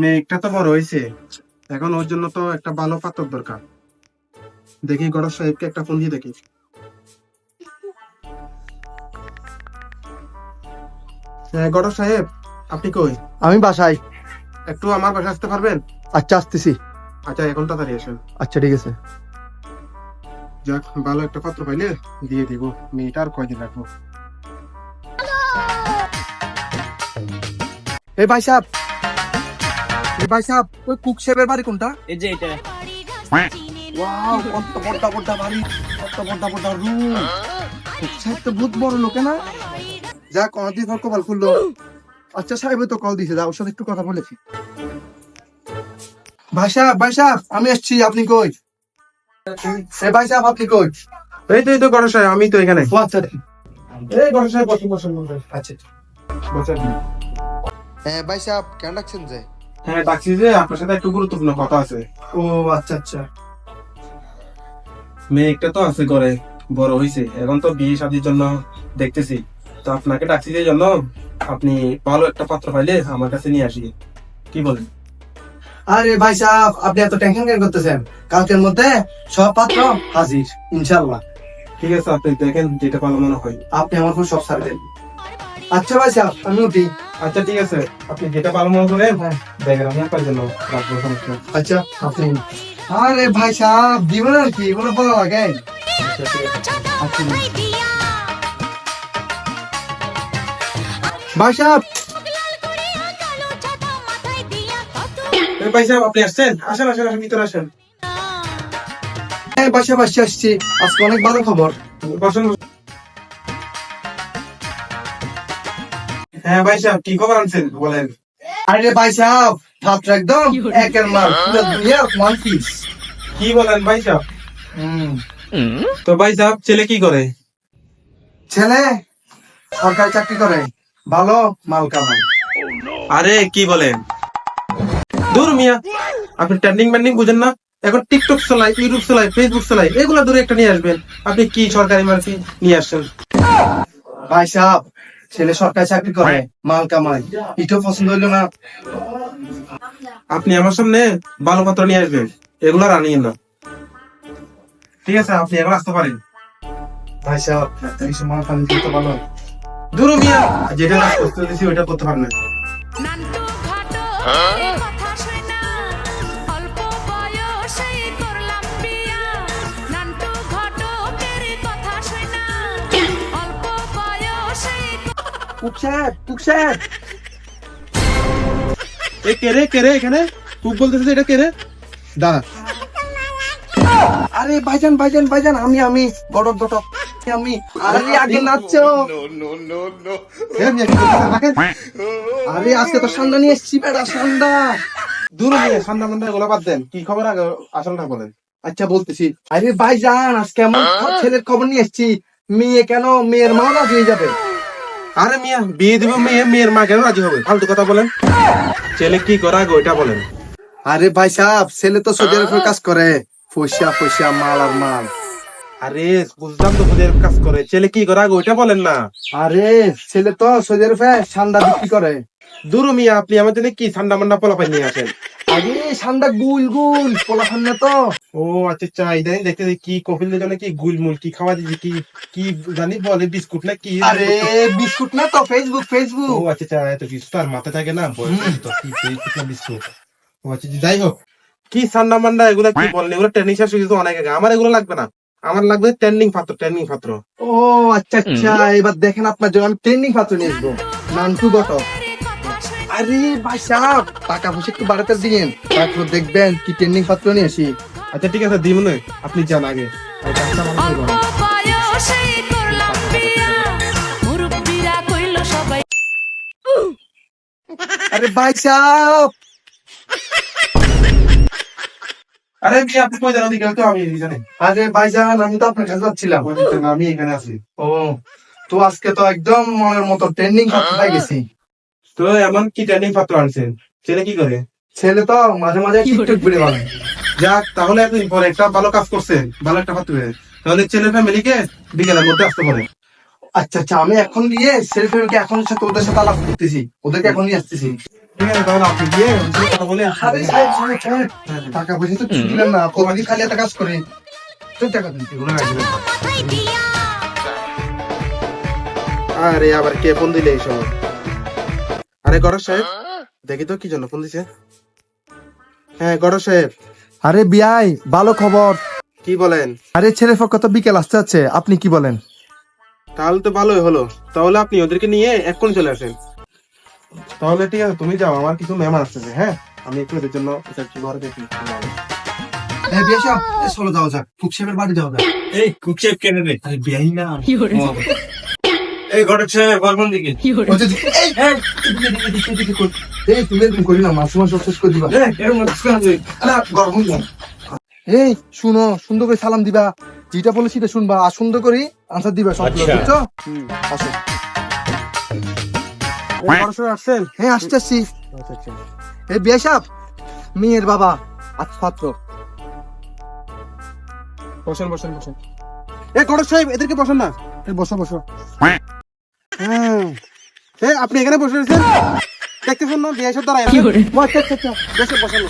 মেঘটা তো বড় হয়েছে। এখন ওর জন্য তো একটা ভালো পাত্র দরকার। দেখি গড় সাহেবকে একটা ফোন দিয়ে দেখি। হ্যাঁ গড় সাহেব আপনি কই? আমি বাসায়। একটু আমার বাসায় আসতে পারবেন? আচ্ছা আসতেছি। আচ্ছা এখন তাড়াতাড়ি আসেন। আচ্ছা ঠিক আছে। যাক ভালো একটা পাত্র পাইলে দিয়ে দিব। মেয়েটা আর কয়দিন রাখব? এই ভাই সাহেব। এই ভাই সাহেব ওই কুক সাহেবের বাড়ি কোনটা? এই যে এটা ওয়াও কত বড়টা বড়টা বাড়ি কত বড়টা বড়টা রুম। কুক সাহেব তো বহুত বড় লোকে না? যাক অনেকদিন পর কপাল খুললো। আচ্ছা সাহেব তো কল দিছে যা ওর সাথে একটু কথা বলেছি ভাই সাহেব ভাই সাহেব আমি এসছি আপনি কই? ভাই সাহেব আপনি কই? এই তো এই তো গড় সাহেব আমি তো এখানে। আচ্ছা এই গড় সাহেব বসুন বসুন বসুন। আচ্ছা। বসেন। ভাই সাহেব কেন ডাকছেন যে? হ্যাঁ ডাকছি যে আপনার সাথে একটু গুরুত্বপূর্ণ কথা আছে। ও আচ্ছা আচ্ছা। মেয়েটা তো আছে করে বড় হয়েছে এখন তো বিয়ে শাদির জন্য দেখতেছি। তো আপনাকে ডাকছি যে জন্য আপনি ভালো একটা পাত্র পাইলে আমার কাছে নিয়ে আসি। কি বলেন? আরে ভাই সাহেব আপনি এত টেনশন কেন করতেছেন? কালকের মধ্যে সব পাত্র হাজির ইনশাল্লাহ ঠিক আছে আপনি দেখেন যেটা ভালো মনে হয়। আপনি আমার উপর সব ছাড়বেন আচ্ছা ভাই সাহেব আমি উঠি। আচ্ছা ঠিক আছে। আপনি যেটা ভালো মনে করেন হ্যাঁ। দেখেন আমি আপনার জন্য রাখব সমস্যা আচ্ছা আপনি আরে ভাই সাহেব দিবেন আর কি এগুলো ভালো লাগে। আচ্ছা, ঠিক আছে। আচ্ছা। ভাই সাহেব ভাই সাহেব আপনি আসছেন? আসেন আসেন আসেন ভিতরে আসেন। হ্যাঁ ভাই সাহেব আসছি আসছি। আজকে অনেক ভালো খবর। বসুন হ্যাঁ ভাই সাহেব কি খবর আনছেন বলেন? আরে ভাই সাহেব পাত্র একদম একের মাল পুরো দুনিয়া ওয়ান পিস কি বলেন ভাই সাহেব? তো ভাই সাহেব ছেলে কি করে? ছেলে? সরকারি চাকরি করে। ভালো মাল কামাই আরে কি বলেন? দূর মিয়া আপনি ট্রেন্ডিং ব্যান্ডিং বুঝেন না? এখন টিকটক চালাই ইউটিউব চালাই ফেসবুক চালাই এগুলো দূরে একটা নিয়ে আসবেন। আপনি কি সরকারি মার্কি নিয়ে আসছেন? ভাই সাহেব ছেলে সরকারি চাকরি করে মাল কামাই এটাও পছন্দ হইল না। আপনি আমার সামনে ভালো পাত্র নিয়ে আসবেন। এগুলো আনিয়ে না ঠিক আছে আপনি এগুলো আসতে পারেন। ভাই সাহেব কিছু মাল পানি করতে ভালো দূর মিয়া যেটা করতে দিছি ওইটা করতে পারবেন। আরে আমি আজকে তো ঠান্ডা নিয়ে এসছি বেড়া ঠান্ডা দূর মিয়া ঠান্ডা মান্ডা বাদ দেন। কি খবর আগে আসলটা বলেন আচ্ছা বলতেছি। আরে ভাইজান আজকে আমার ছেলের খবর নিয়ে এসছি। মেয়ে কেন? মেয়ের মা হয়ে যাবে। আরে মিয়া বিয়ে দিব মেয়ে মেয়ের মা কেন রাজি হবে? ফালতু কথা বলেন। ছেলে কি করে আগে ওইটা বলেন। আরে ভাই সাহেব ছেলে তো সৌদি আরবের কাজ করে। পয়সা পয়সা মাল আর মাল। আরে বুঝলাম তো ওদের কাজ করে। ছেলে কি করে আগে ওইটা বলেন না। আরে ছেলে তো সৌদি আরবে ঠান্ডা বিক্রি করে। দূর মিয়া আপনি আমার জন্য কি ঠান্ডা মান্ডা পোলাপাই নিয়ে আসেন। আরে ঠান্ডা গুল গুল পোলা তো। ও আচ্ছা আচ্ছা ইদানি কি কি গুলমুল কি খাওয়া কি কি জানি বলে বিস্কুট না কি? আরে বিস্কুট না তো ফেসবুক ও আচ্ছা আচ্ছা এত কিছু তো আর মাথা থাকে না তো কি বিস্কুট না বিস্কুট? ও আচ্ছা আচ্ছা, যাই হোক কি ঠান্ডা মান্ডা এগুলা কি বলেন এগুলো ট্রেনিং শেষ হয়ে অনেক আগে। আমার এগুলো লাগবে না। আমার লাগবে ট্রেন্ডিং পাত্র ট্রেন্ডিং পাত্র। ও আচ্ছা আচ্ছা এবার দেখেন আপনার জন্য আমি ট্রেন্ডিং পাত্র নিয়ে আসব। নানটু শুই আরে ভাই সাহেব টাকা পয়সা একটু বাড়াতে দিন তারপর দেখবেন কি ট্রেন্ডিং পাত্র নিয়ে আসি। আচ্ছা ঠিক আছে দিই মনে আপনি যান আগে। আর ভাই সাহেব। আরে মিয়া আপনি কই জানেন তো আমি জানি আরে ভাইজান আমি তো আপনার কাছে যাচ্ছিলাম। আমি এখানে আছি। ও তো আজকে তো একদম মনের মতো ট্রেন্ডিং পাত্র গেছি। তো এমন কি ট্রেন্ডিং পাত্র আনছেন ছেলে কি করে? ছেলে তো মাঝে মাঝে টিকটক ভিডিও বানায়। যাক তাহলে এতদিন পরে একটা ভালো কাজ করছেন ভালো একটা পাত্র। তাহলে ছেলে ফ্যামিলিকে বিকেলের মধ্যে আসতে পারে। আচ্ছা আচ্ছা আমি এখন গিয়ে সেলফিকে এখন সাথে ওদের সাথে আলাপ করতেছি। ওদেরকে এখন নিয়ে আসতেছি। ঠিক আছে তাহলে আপনি গিয়ে কথা বলে আরে সাহেব, সাহেব, সাহেব, টাকা পয়সা তো দিলেন না তোমাকে খালি একটা কাজ করে। তো টাকা দিন আরে আবার কে ফোন দিলে এই সময় আরে গড় সাহেব দেখি তো কি জন্য ফোন দিছে। হ্যাঁ গড় সাহেব। আরে বিয়াই ভালো খবর। কি বলেন? আরে ছেলে পক্ষ তো বিকেল আসতে আছে আপনি কি বলেন? তাহলে তো ভালোই হলো। তাহলে আপনি ওদেরকে নিয়ে এক্ষুনি চলে আসেন। তাহলে ঠিক আছে তুমি যাও আমার কিছু মেহমান আসতেছে হ্যাঁ? আমি একটু এদের জন্য ঘরে দেখি। চলো যাওয়া যাক ফুকসেবের বাড়ি যাওয়া যাক। এই কুকশেপ কেন রে আরে বিয়াই না। এই বলবেন দিকে এই, তুমি এরকম করি না মাসে মাসে করে দিবা। এই শুনো সুন্দর করে সালাম দিবা যেটা বলে সেটা শুনবা আর সুন্দর করে আনসার দিবা সব আচ্ছা। বুঝছ আসো পড়াশোনা আসছেন হ্যাঁ আসতে আসছি এই সাহেব মেয়ের বাবা আচ্ছা বসেন বসেন বসেন এ গড় সাহেব এদেরকে বসেন না বসো বসো হ্যাঁ আপনি এখানে বসে রয়েছেন? দেখতেছেন না বিয়ে সব দাঁড়ায় আচ্ছা বসে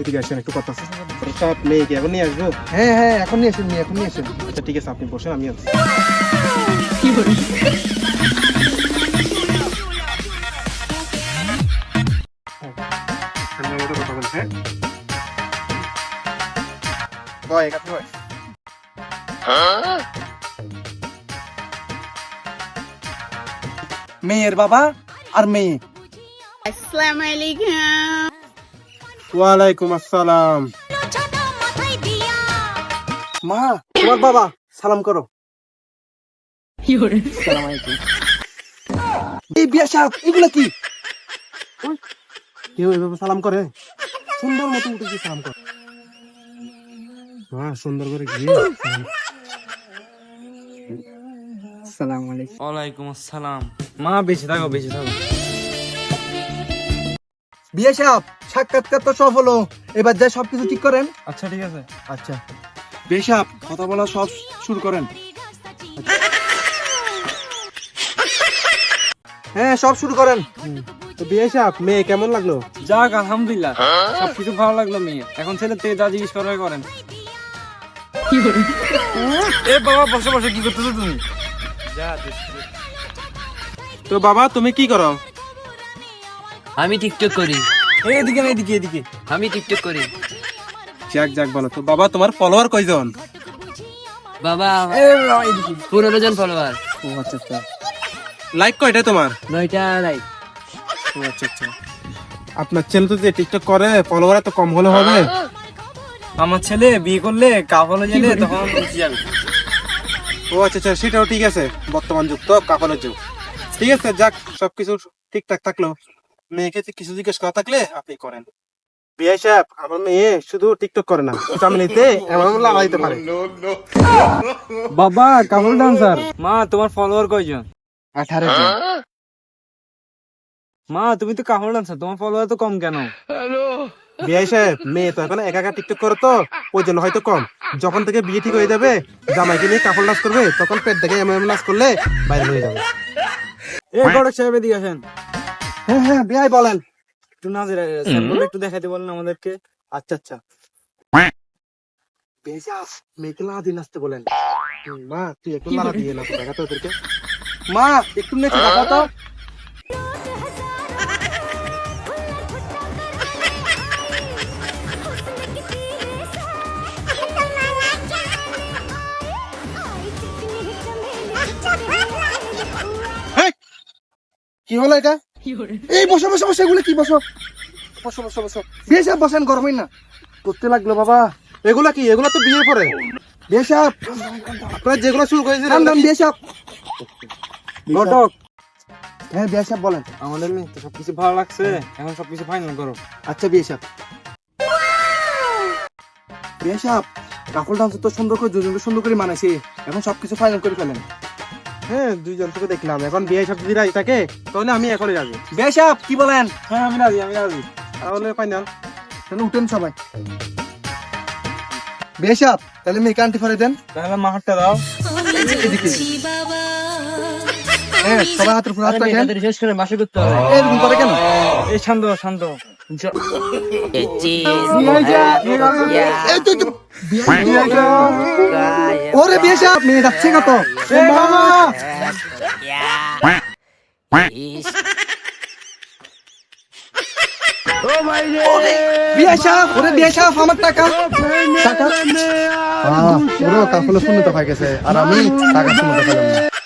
এদিকে আসেন একটু কথা আছে। গড় সাহেব মেয়েকে এখন নিয়ে আসব? হ্যাঁ হ্যাঁ এখন নিয়ে আসেন এখন নিয়ে আসেন। আচ্ছা ঠিক আছে আপনি বসেন আমি মেয়ের বাবা আর মেয়ে। আসসালামু আলাইকুম ওয়ালাইকুম আসসালাম। মা তোমার বাবা সালাম করো। এই বিয়া এগুলো কি? কেউ এভাবে সালাম করে? সুন্দর মতো উঠে গিয়ে সালাম করে। হ্যাঁ সুন্দর করে গিয়ে সালাম সালাম আলাইকুম। ওয়ালাইকুম আসসালাম। মা বেঁচে থাকো বেঁচে থাকো। বিয়া সাহেব সাক্ষাৎকার তো সব হলো। এবার যা সবকিছু ঠিক করেন। আচ্ছা ঠিক আছে। আচ্ছা। বিয়া সাহেব কথা বলা সব শুরু করেন। হ্যাঁ সব শুরু করেন। তো বিয়ে সাহেব মেয়ে কেমন লাগল? যাক আলহামদুলিল্লাহ। সবকিছু ভালো লাগল মেয়ে এখন ছেলে থেকে যা জিজ্ঞেস করার করেন। এ বাবা বসে বসে কি করতেছো তুমি? তো বাবা তুমি কি করো? আমি টিকটক করি। এদিকে না এদিকে এদিকে আমি টিকটক করি। যাক যাক বলো। তো বাবা তোমার ফলোয়ার কয়জন? বাবা পনেরো জন ফলোয়ার ও আচ্ছা আচ্ছা। লাইক কয়টা তোমার? নয়টা লাইক ও আচ্ছা আচ্ছা। আপনার ছেলে তো যে টিকটক করে ফলোয়ার তো কম হলে হবে? আমার ছেলে বিয়ে করলে কাপড়ে গেলে তখন যাবে। ও আচ্ছা আচ্ছা সেটাও ঠিক আছে। বর্তমান যুগ তো কাপড়ের যুগ। ঠিক আছে যাক সবকিছু ঠিকঠাক থাকল। মেয়েকে কিছু জিজ্ঞেস করা থাকলে আপনি করেন। বিয়ে সাহেব আমার মেয়ে শুধু টিকটক করে না এমন এমন লাগা দিতে পারে। বাবা কাপড় ডান্সার মা তোমার ফলোয়ার কয়জন? আঠারো জন। মা তুমি তো কাপড় ডান্সার তোমার ফলোয়ার তো কম কেন? বিয়ে সাহেব মেয়ে তো এখন একা একা টিকটক করে তো ওই জন্য হয়তো কম। যখন থেকে বিয়ে ঠিক হয়ে যাবে জামাইকে নিয়ে কাপড় নাচ করবে তখন পেট দেখে এমন এমন নাচ করলে বাইরে হয়ে যাবে। এ গড়ক সাহেব এদিকে আসেন। হ্যাঁ হ্যাঁ বিয়াই বলেন। একটু স্যাম্পল একটু দেখাতে বলেন আমাদেরকে। আচ্ছা আচ্ছা। মেয়েকে নাচতে বলেন। মা তুই একটু লাড়া দিয়ে নাচ দেখাতো ওদেরকে। মা একটু নেচে কি হলো এটা? এই বসো বসো বসো এগুলো কি বসো? বসো বসো বসো। বিয়ে সাহেব বসেন গরম না। করতে লাগল বাবা। এগুলা কি? এগুলা তো বিয়ে পরে। বিয়ে সাহেব আপনারা যেগুলো শুরু করেছেন থাম থাম বিয়ে সাহেব ঘটক। হ্যাঁ বিয়ে সাহেব বলেন। আমাদের মেয়ে তো সবকিছু ভালো লাগছে। এখন সবকিছু ফাইনাল করো। আচ্ছা বিয়ে সাহেব বিয়ে সাহেব কাপড় ডান্স তো সুন্দর করে দুজনকে সুন্দর করে মানাইছে। এখন সবকিছু ফাইনাল করে ফেলেন। হ্যাঁ দুইজন থেকে দেখলাম। এখন বিয়ে সব যদি রাজি থাকে তাহলে আমি এখনই রাজি। বিয়ে সাহেব কি বলেন? হ্যাঁ আমি রাজি আমি রাজি। তাহলে ফাইনাল তাহলে উঠেন সবাই। বিয়ে সাহেব তাহলে মেয়ে কান্টি ফরে দেন। তাহলে মাহারটা দাও। এদিকে। সবাই হাতের উপর হাত রাখেন। শেষ করে মাসে করতে হবে। এরকম করে কেন? এই শান্ত শান্ত। এই তো তো- ওরে বিয়ে সাহেব মেয়ে যাচ্ছে কত? বিয়ে সাহেব ওরে বিয়ে সাহেব আমার টাকা। শূন্যতা পাই গেছে আর আমি টাকা শূন্যতা পেলাম না।